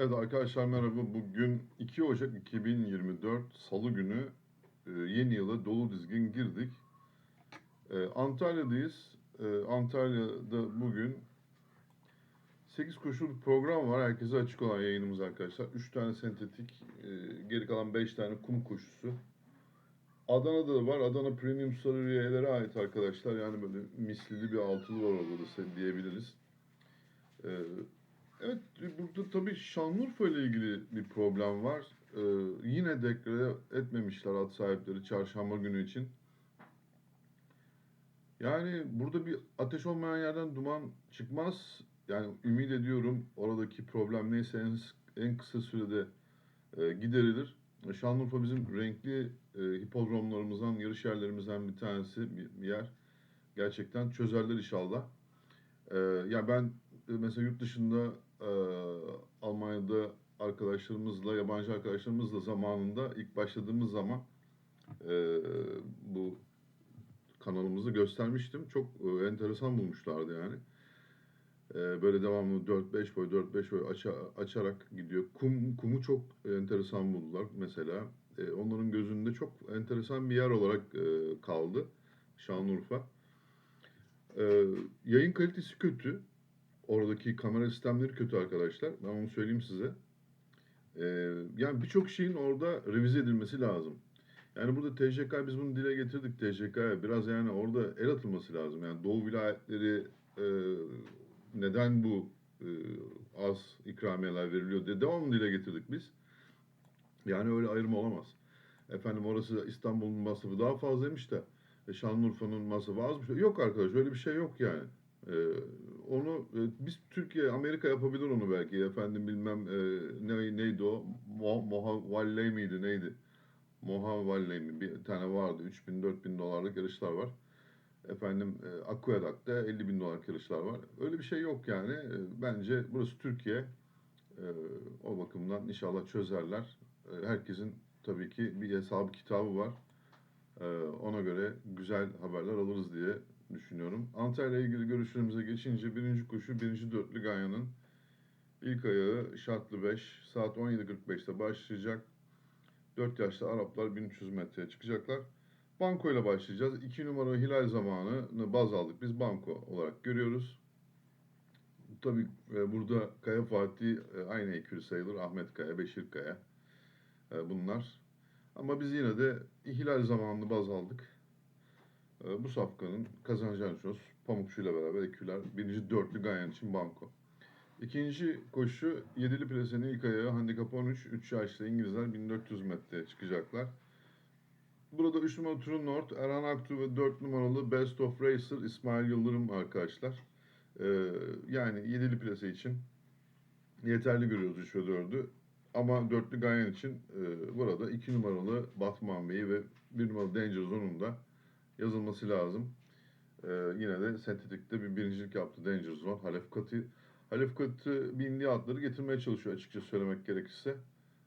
Evet arkadaşlar merhaba. Bugün 2 Ocak 2024 Salı günü e, yeni yıla dolu dizgin girdik. E, Antalya'dayız. E, Antalya'da bugün 8 koşulu bir program var. Herkese açık olan yayınımız arkadaşlar. 3 tane sentetik, geri kalan 5 tane kum koşusu. Adana'da da var. Adana Premium Sarı ait arkadaşlar. Yani böyle mislili bir altılı var orada da diyebiliriz. E, Evet, burada tabii Şanlıurfa ile ilgili bir problem var. Ee, yine deklare etmemişler at sahipleri çarşamba günü için. Yani burada bir ateş olmayan yerden duman çıkmaz. Yani ümit ediyorum oradaki problem neyse en, en kısa sürede e, giderilir. Şanlıurfa bizim renkli e, hipodromlarımızdan, yarış yerlerimizden bir tanesi, bir, bir yer. Gerçekten çözerler inşallah. Ee, ya ben e, mesela yurt dışında e, Almanya'da arkadaşlarımızla, yabancı arkadaşlarımızla zamanında ilk başladığımız zaman e, bu kanalımızı göstermiştim. Çok e, enteresan bulmuşlardı yani. E, böyle devamlı 4-5 boy, 4-5 boy aça- açarak gidiyor. Kum, kumu çok enteresan buldular mesela. E, onların gözünde çok enteresan bir yer olarak e, kaldı Şanlıurfa. Ee, yayın kalitesi kötü. Oradaki kamera sistemleri kötü arkadaşlar. Ben onu söyleyeyim size. Ee, yani birçok şeyin orada revize edilmesi lazım. Yani burada TCK biz bunu dile getirdik TCK'ya. Biraz yani orada el atılması lazım. Yani Doğu vilayetleri e, neden bu e, az ikramiyeler veriliyor diye devamlı dile getirdik biz. Yani öyle ayrım olamaz. Efendim orası İstanbul'un masrafı daha fazlaymış da e, Şanlıurfa'nın masrafı azmış. Yok arkadaş öyle bir şey yok yani. Ee, onu e, biz Türkiye, Amerika yapabilir onu belki. Efendim bilmem e, ne, neydi o? Mo, Moha Valley miydi neydi? Moha Valley mi? Bir tane vardı. 3000-4000 dolarlık yarışlar var. Efendim e, Aqueduct'ta 50 bin dolarlık yarışlar var. Öyle bir şey yok yani. E, bence burası Türkiye. E, o bakımdan inşallah çözerler. E, herkesin tabii ki bir hesabı kitabı var. Ee, ona göre güzel haberler alırız diye düşünüyorum. Antalya ile ilgili görüşlerimize geçince birinci koşu birinci dörtlü Ganya'nın ilk ayağı şartlı 5 saat 17.45'te başlayacak. 4 yaşlı Araplar 1300 metreye çıkacaklar. Banko ile başlayacağız. 2 numara Hilal zamanını baz aldık. Biz banko olarak görüyoruz. Tabii e, burada Kaya Fatih e, aynı ekürü sayılır. Ahmet Kaya, Beşir Kaya. E, bunlar ama biz yine de ihlal zamanını baz aldık. Ee, bu safkanın kazanacağını düşünüyoruz. Pamukçu ile beraber eküler. Birinci dörtlü Ganyan için banko. İkinci koşu yedili plasenin ilk ayağı handikap 13. 3 yaşlı İngilizler 1400 metreye çıkacaklar. Burada 3 numaralı True North, Erhan Aktu ve 4 numaralı Best of Racer İsmail Yıldırım arkadaşlar. Ee, yani yedili plase için yeterli görüyoruz 3 ve 4'ü. Ama dörtlü Ganyan için e, burada iki numaralı Batman Bey'i ve bir numaralı Danger Zone'un da yazılması lazım. E, yine de sentetikte bir birincilik yaptı Danger Zone. Halef Katı. Halef Katı bindiği atları getirmeye çalışıyor açıkça söylemek gerekirse.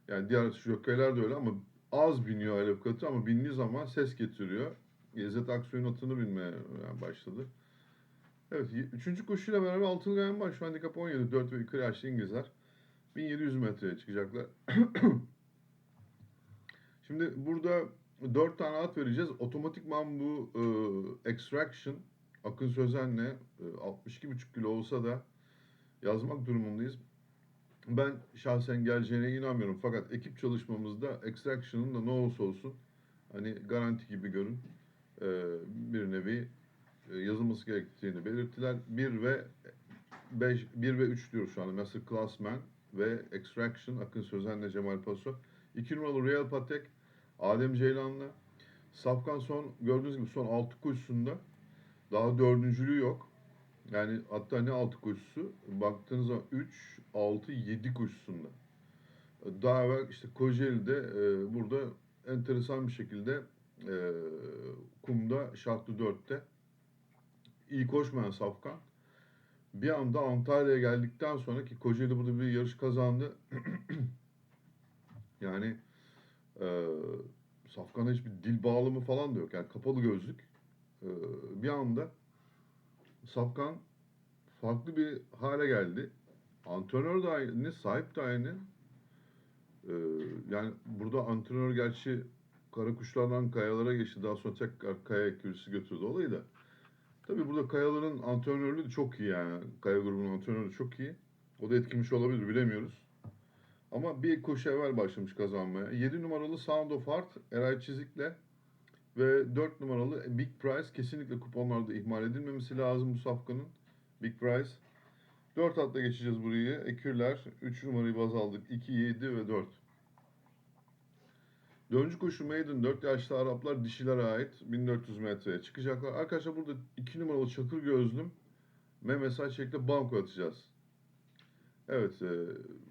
Yani diğer jokeyler de öyle ama az biniyor Halef Katı ama bindiği zaman ses getiriyor. İzzet Aksoy'un atını binmeye başladı. Evet, üçüncü koşuyla beraber Altılı Ganyan var. Şu handikap 17, 4 ve 2 yaşlı İngilizler. 1700 metreye çıkacaklar. Şimdi burada 4 tane at vereceğiz. Otomatikman bu e, Extraction Akın Sözen'le e, 62,5 kilo olsa da yazmak durumundayız. Ben şahsen geleceğine inanmıyorum. Fakat ekip çalışmamızda Extraction'ın da ne olursa olsun hani garanti gibi görün e, bir nevi e, yazılması gerektiğini belirttiler. 1 ve 5, 1 ve 3 diyor şu anda. Master Classman ve Extraction Akın Sözen'le Cemal Paso. 2 numaralı Real Patek Adem Ceylan'la. Safkan son gördüğünüz gibi son 6 koşusunda daha dördüncülüğü yok. Yani hatta ne 6 koşusu? Baktığınız zaman 3, 6, 7 koşusunda. Daha evvel işte Kocaeli'de e, burada enteresan bir şekilde e, kumda şartlı 4'te iyi koşmayan Safkan bir anda Antalya'ya geldikten sonra ki Kocaeli burada bir yarış kazandı. yani e, Safkan'a hiçbir dil bağlamı falan da yok. Yani kapalı gözlük. E, bir anda Safkan farklı bir hale geldi. Antrenör de aynı, sahip de aynı. Ee, yani burada antrenör gerçi kara kuşlardan kayalara geçti. Daha sonra tekrar kaya ekürüsü götürdü olayı da. Tabii burada kayaların antrenörlüğü çok iyi yani. Kaya grubunun antrenörü çok iyi. O da etkimiş olabilir bilemiyoruz. Ama bir koşu evvel başlamış kazanmaya. 7 numaralı Sound of Heart Eray Çizik'le ve 4 numaralı Big Prize kesinlikle kuponlarda ihmal edilmemesi lazım bu safkanın. Big Prize. 4 atla geçeceğiz burayı. Ekürler 3 numarayı baz aldık. 2, 7 ve 4. Dördüncü koşu Maiden 4 yaşlı Araplar dişilere ait 1400 metreye çıkacaklar. Arkadaşlar burada 2 numaralı Çakır Gözlüm Mehmet Saçek'le banko atacağız. Evet e,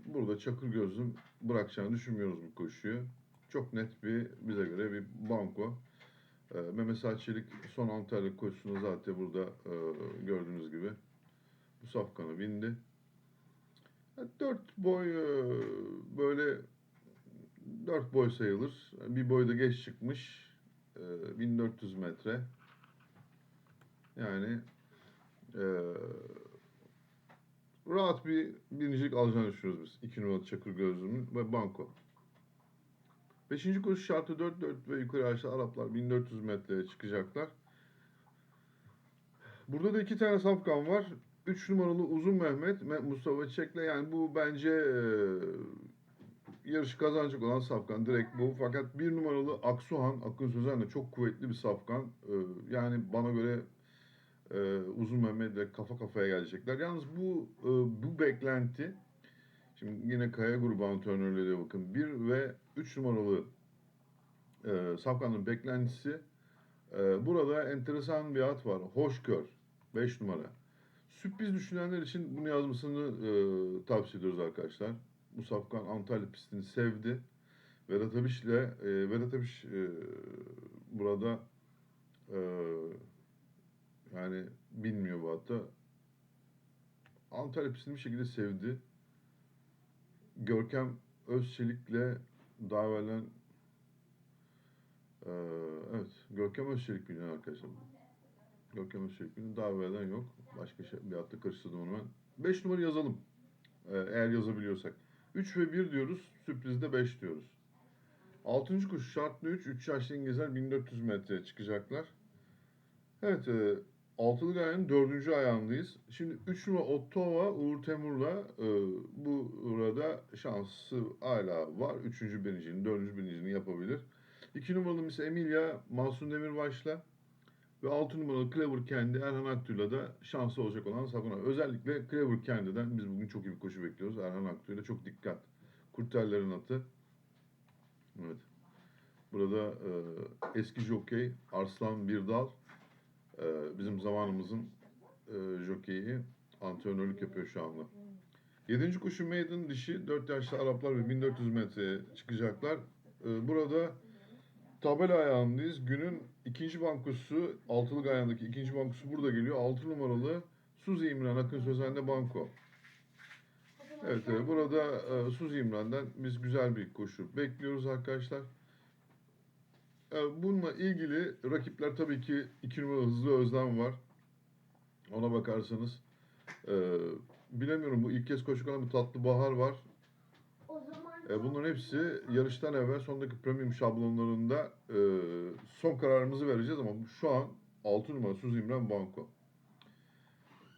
burada Çakır Gözlüm bırakacağını düşünmüyoruz bu koşuyu. Çok net bir bize göre bir banko. E, Mehmet Saçelik son Antalya koşusunu zaten burada e, gördüğünüz gibi bu safkanı bindi. 4 boy e, böyle 4 boy sayılır. Bir boyda geç çıkmış. E, 1400 metre. Yani e, rahat bir birincilik alacağını düşünüyoruz biz. 2 numaralı Çakır Gözlü'nün ve Banko. Beşinci koşu şartı 4 4 ve yukarı aşağı Araplar 1400 metreye çıkacaklar. Burada da iki tane safkan var. 3 numaralı Uzun Mehmet Mustafa Çek'le yani bu bence e, yarışı kazanacak olan safkan direkt bu. Fakat bir numaralı Aksuhan, Akın Sözen de çok kuvvetli bir safkan. E, yani bana göre e, Uzun Mehmet'le kafa kafaya gelecekler. Yalnız bu e, bu beklenti şimdi yine Kaya grubu antrenörleriyle bakın. 1 ve 3 numaralı e, safkanın beklentisi e, burada enteresan bir at var. Hoşgör 5 numara. Sürpriz düşünenler için bunu yazmasını e, tavsiye ediyoruz arkadaşlar. Bu safkan Antalya pistini sevdi. Vedat Abiş ile e, Vedat Abiş e, burada e, yani bilmiyor bu hatta. Antalya pistini bir şekilde sevdi. Görkem Özçelik'le daha evvelden e, evet Görkem Özçelik bilinen arkadaşlar. Görkem Özçelik bilinen daha evvelden yok. Başka şey, bir hatta karıştırdım onu ben. 5 numara yazalım. E, eğer yazabiliyorsak. 3 ve 1 diyoruz. Sürprizde 5 diyoruz. 6. koşu şartlı 3. 3 yaşlı İngilizler 1400 metreye çıkacaklar. Evet, e, altılı gayenin dördüncü ayağındayız. Şimdi 3 numara Ottova Uğur Temur'la e, bu burada şansı hala var. Üçüncü birincinin, dördüncü birincini yapabilir. 2 numaralı Miss Emilia Mahsun Demirbaş'la ve 6 numaralı Clever Kendi Erhan Aktu'yla da şansı olacak olan Sakuna. Özellikle Clever Kendi'den biz bugün çok iyi bir koşu bekliyoruz. Erhan Aktu'yla çok dikkat. Kurtellerin atı. Evet. Burada e, eski jokey Arslan Birdal e, bizim zamanımızın e, jokeyi antrenörlük yapıyor şu anda. Yedinci koşu Maiden dişi 4 yaşlı Araplar ve 1400 metreye çıkacaklar. E, burada tabela ayağındayız. Günün ikinci bankosu, altılı ayağındaki ikinci bankosu burada geliyor. 6 numaralı Suzi İmran Akın Sözen'de banko. Evet, e, burada e, Suzi İmran'dan biz güzel bir koşu bekliyoruz arkadaşlar. E, bununla ilgili rakipler tabii ki 2 numaralı Hızlı Özlem var. Ona bakarsanız. E, bilemiyorum bu ilk kez koşu kalan bir Tatlı Bahar var. E, bunların hepsi yarıştan evvel sondaki premium şablonlarında e, son kararımızı vereceğiz ama şu an 6 numara Suzi İmran Banko.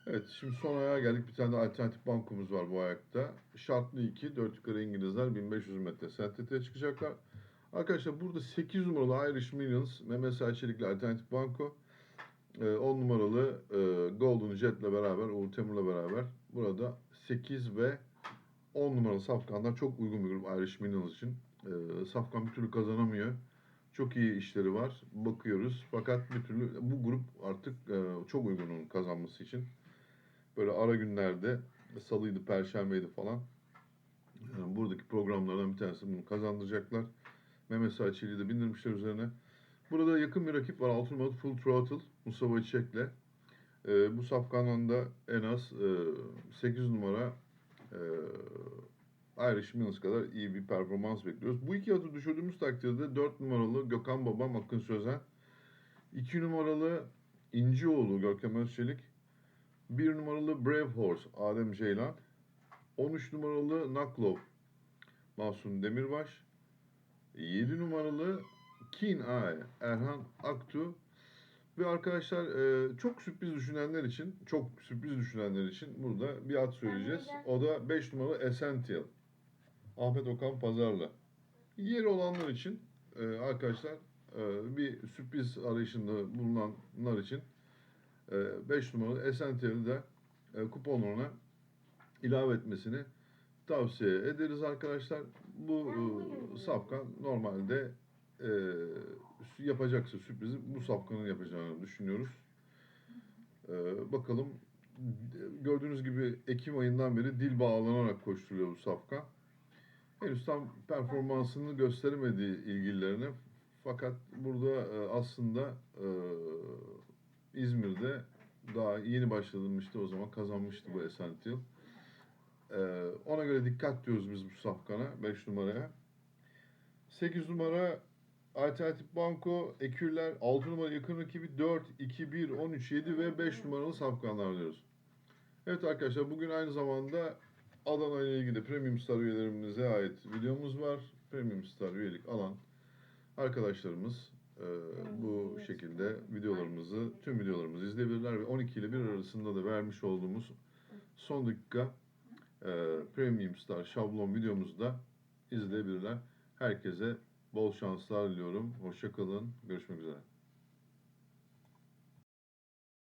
Evet şimdi son ayağa geldik. Bir tane de alternatif bankomuz var bu ayakta. Şartlı 2, 4 yukarı İngilizler 1500 metre STT'ye çıkacaklar. Arkadaşlar burada 8 numaralı Irish Millions Mehmet Selçelik'le alternatif banko. E, 10 numaralı e, Golden Jet'le beraber, Uğur Temur'la beraber burada 8 ve 10 numaralı Safkan'dan çok uygun bir grup Irish Millions için. Ee, Safkan bir türlü kazanamıyor. Çok iyi işleri var. Bakıyoruz. Fakat bir türlü bu grup artık e, çok uygun onun kazanması için. Böyle ara günlerde salıydı, perşembeydi falan. Yani buradaki programlardan bir tanesi bunu kazandıracaklar. Mehmet Saçeli'yi de bindirmişler üzerine. Burada yakın bir rakip var. 6 numaralı Full Throttle. Mustafa Çiçek'le. Ee, bu safkandan da en az e, 8 numara e, Irish Millions kadar iyi bir performans bekliyoruz. Bu iki atı düşürdüğümüz takdirde 4 numaralı Gökhan Babam Akın Sözen, 2 numaralı İncioğlu Görkem Özçelik, 1 numaralı Brave Horse Adem Ceylan, 13 numaralı Naklov Mahsun Demirbaş. 7 numaralı Keen Eye Erhan Aktu. Ve arkadaşlar e, çok sürpriz düşünenler için, çok sürpriz düşünenler için burada bir at söyleyeceğiz. O da 5 numaralı Essential. Ahmet Okan Pazarlı. Yeri olanlar için e, arkadaşlar e, bir sürpriz arayışında bulunanlar için 5 numaralı Essential'i de e, kuponlarına ilave etmesini tavsiye ederiz arkadaşlar. Bu e, safkan normalde e, yapacaksa sürprizi bu safkanın yapacağını düşünüyoruz. E, bakalım gördüğünüz gibi Ekim ayından beri dil bağlanarak koşturuyor bu safka. Henüz tam performansını gösteremediği ilgililerine fakat burada e, aslında e, İzmir'de daha yeni başlanmıştı o zaman kazanmıştı bu Essential. Ee, ona göre dikkat diyoruz biz bu safkana 5 numaraya. 8 numara Alternatif Banko, Ekürler, 6 numara yakın rakibi 4, 2, 1, 13, 7 ve 5 numaralı safkanlar diyoruz. Evet arkadaşlar bugün aynı zamanda Adana ile ilgili Premium Star üyelerimize ait videomuz var. Premium Star üyelik alan arkadaşlarımız e, bu şekilde videolarımızı, tüm videolarımızı izleyebilirler ve 12 ile 1 arasında da vermiş olduğumuz son dakika Premium Star şablon videomuzu da izleyebilirler. Herkese bol şanslar diliyorum. Hoşçakalın. Görüşmek üzere.